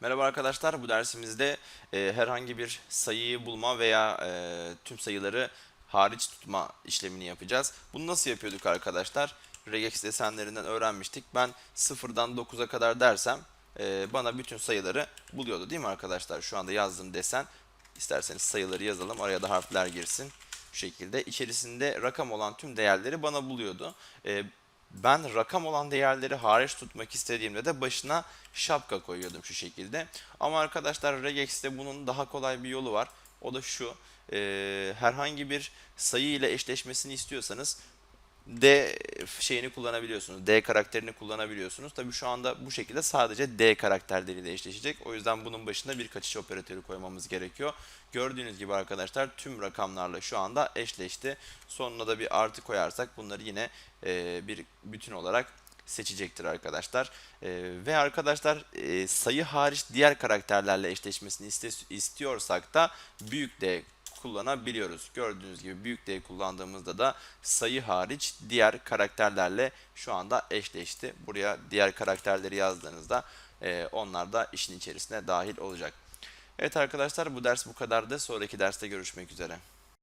Merhaba arkadaşlar, bu dersimizde e, herhangi bir sayıyı bulma veya e, tüm sayıları hariç tutma işlemini yapacağız. Bunu nasıl yapıyorduk arkadaşlar? Regex desenlerinden öğrenmiştik. Ben 0'dan 9'a kadar dersem e, bana bütün sayıları buluyordu değil mi arkadaşlar? Şu anda yazdığım desen, isterseniz sayıları yazalım, araya da harfler girsin. Şu şekilde içerisinde rakam olan tüm değerleri bana buluyordu. E, ben rakam olan değerleri hariç tutmak istediğimde de başına şapka koyuyordum şu şekilde. Ama arkadaşlar regex'te bunun daha kolay bir yolu var. O da şu. e, herhangi bir sayı ile eşleşmesini istiyorsanız D şeyini kullanabiliyorsunuz. D karakterini kullanabiliyorsunuz. Tabii şu anda bu şekilde sadece D karakterleriyle eşleşecek. O yüzden bunun başına bir kaçış operatörü koymamız gerekiyor. Gördüğünüz gibi arkadaşlar tüm rakamlarla şu anda eşleşti. Sonuna da bir artı koyarsak bunları yine e, bir bütün olarak seçecektir arkadaşlar. E, ve arkadaşlar e, sayı hariç diğer karakterlerle eşleşmesini iste- istiyorsak da büyük D kullanabiliyoruz. Gördüğünüz gibi büyük D kullandığımızda da sayı hariç diğer karakterlerle şu anda eşleşti. Buraya diğer karakterleri yazdığınızda e, onlar da işin içerisine dahil olacak. Evet arkadaşlar bu ders bu kadardı. Sonraki derste görüşmek üzere.